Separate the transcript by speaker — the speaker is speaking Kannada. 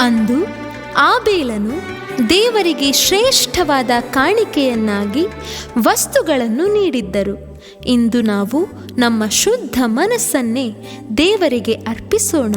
Speaker 1: ಅಂದು ಆಬೇಲನು ದೇವರಿಗೆ ಶ್ರೇಷ್ಠವಾದ ಕಾಣಿಕೆಯನ್ನಾಗಿ ವಸ್ತುಗಳನ್ನು ನೀಡಿದ್ದರು. ಇಂದು ನಾವು ನಮ್ಮ ಶುದ್ಧ ಮನಸ್ಸನ್ನೇ ದೇವರಿಗೆ ಅರ್ಪಿಸೋಣ.